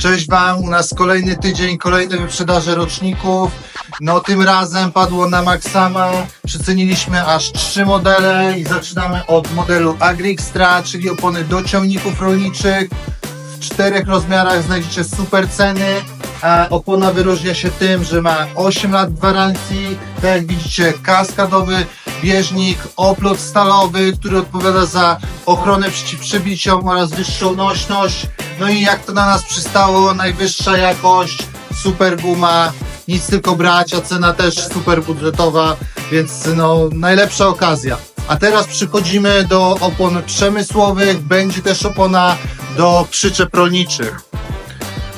Cześć Wam, u nas kolejny tydzień, kolejne wyprzedaże roczników. No tym razem padło na Maxama, przyceniliśmy aż trzy modele i zaczynamy od modelu AgriXtra, czyli opony do ciągników rolniczych. W czterech rozmiarach znajdziecie super ceny, a opona wyróżnia się tym, że ma 8 lat gwarancji, tak jak widzicie kaskadowy bieżnik, oplot stalowy, który odpowiada za ochronę przeciw przebiciom oraz wyższą nośność. No i jak to na nas przystało, najwyższa jakość, super guma, nic tylko brać, a cena też super budżetowa, więc no najlepsza okazja. A teraz przechodzimy do opon przemysłowych, będzie też opona do przyczep rolniczych.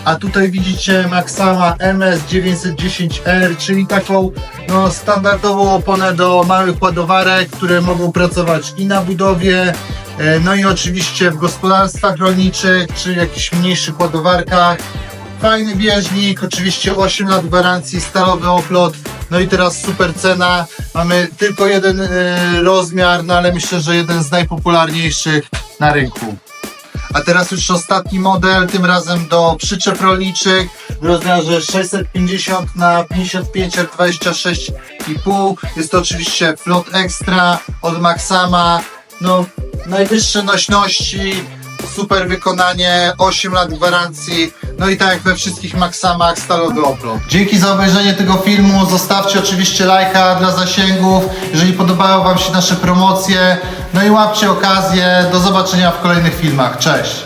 A tutaj widzicie Maxama MS910R, czyli taką no, standardową oponę do małych ładowarek, które mogą pracować i na budowie, e, no i oczywiście w gospodarstwach rolniczych, czy jakichś mniejszych ładowarkach. Fajny bieżnik, oczywiście 8 lat gwarancji, stalowy oplot, no i teraz super cena. Mamy tylko jeden e, rozmiar, no ale myślę, że jeden z najpopularniejszych na rynku. A teraz już ostatni model, tym razem do przyczep rolniczych w rozmiarze 650 na 55 26,5. Jest to oczywiście Flot Extra od Maxama. No, najwyższe nośności, super wykonanie, 8 lat gwarancji. No i tak jak we wszystkich Maxamach, stalowy oplot. Dzięki za obejrzenie tego filmu. Zostawcie oczywiście lajka dla zasięgów, jeżeli podobają Wam się nasze promocje. No i łapcie okazję. Do zobaczenia w kolejnych filmach. Cześć!